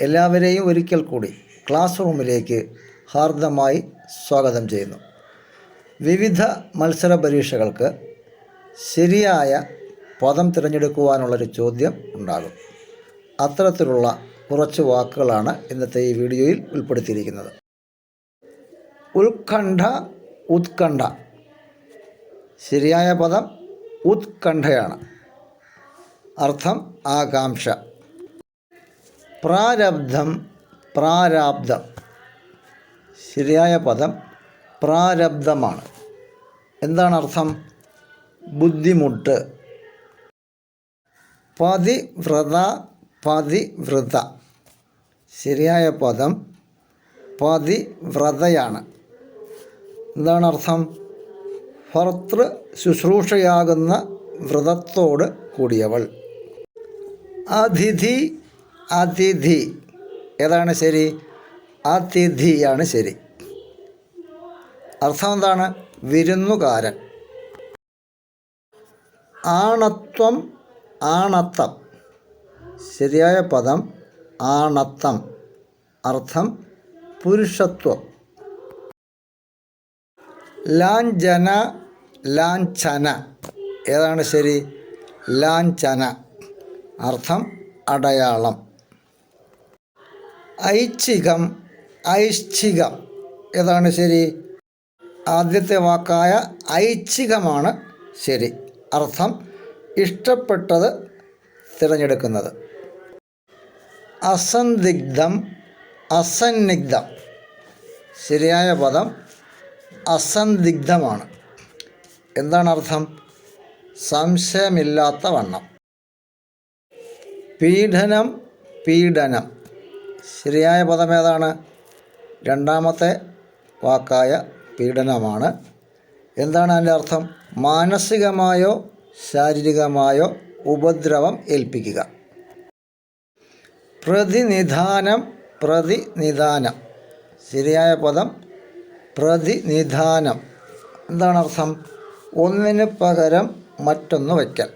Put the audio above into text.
എല്ലാവരെയും ഒരിക്കൽ കൂടി ക്ലാസ് റൂമിലേക്ക് ഹാർദമായി സ്വാഗതം ചെയ്യുന്നു. വിവിധ മത്സര പരീക്ഷകൾക്ക് ശരിയായ പദം തിരഞ്ഞെടുക്കുവാനുള്ളൊരു ചോദ്യം ഉണ്ടാകും. അത്തരത്തിലുള്ള കുറച്ച് വാക്കുകളാണ് ഇന്നത്തെ ഈ വീഡിയോയിൽ ഉൾപ്പെടുത്തിയിരിക്കുന്നത്. ഉത്കണ്ഠ ഉത്കണ്ഠ. ശരിയായ പദം ഉത്കണ്ഠയാണ്. അർത്ഥം ആകാംക്ഷ. പ്രാരബ്ധം പ്രാരാബ്ധം ശരിയായ പദം പ്രാരബ്ധമാണ്. എന്താണ് അർത്ഥം ബുദ്ധിമുട്ട്. പതിവ്രത പതിവ്രത. ശരിയായ പദം പതിവ്രതയാണ്. എന്താണ് അർത്ഥം ഭർത്തൃ ശുശ്രൂഷയാകുന്ന വ്രതത്തോട് കൂടിയവൾ. അതിഥി അതിഥി. ഏതാണ് ശരി? അതിഥിയാണ് ശരി. അർത്ഥം എന്താണ്? വിരുന്നുകാരൻ. ആണത്വം ആണത്തം. ശരിയായ പദം ആണത്തം. അർത്ഥം പുരുഷത്വം. ലാഞ്ചന ലാഞ്ചന ഏതാണ് ശരി? ലാഞ്ചന അർത്ഥം അടയാളം. ഐച്ഛികം ഐച്ഛികം ഏതാണ് ശരി? ആദ്യത്തെ വാക്കായ ഐച്ഛികമാണ് ശരി. അർത്ഥം ഇഷ്ടപ്പെട്ടത് തിരഞ്ഞെടുക്കുന്നത്. അസന്ദിഗ്ധം അസന്നിഗ്ധം. ശരിയായ പദം അസന്ദിഗ്ധമാണ്. എന്താണ് അർത്ഥം? സംശയമില്ലാത്ത വണ്ണം. പീഡനം പീഡനം. ശരിയായ ഏതാണ് രണ്ടാമത്തെ വാക്കായ പീഡനമാണ്. എന്താണ് അതിന്റെ അർത്ഥം? മാനസികമായോ ശാരീരികമായോ ഉപദ്രവം ഏൽപ്പിക്കുക. പ്രതിനിധാനം പ്രതിനിധാനം. ശരിയായ പദം പ്രതിനിധാനം. എന്താണ് അർത്ഥം? ഒന്നിന് പകരം മറ്റൊന്ന് വയ്ക്കൽ.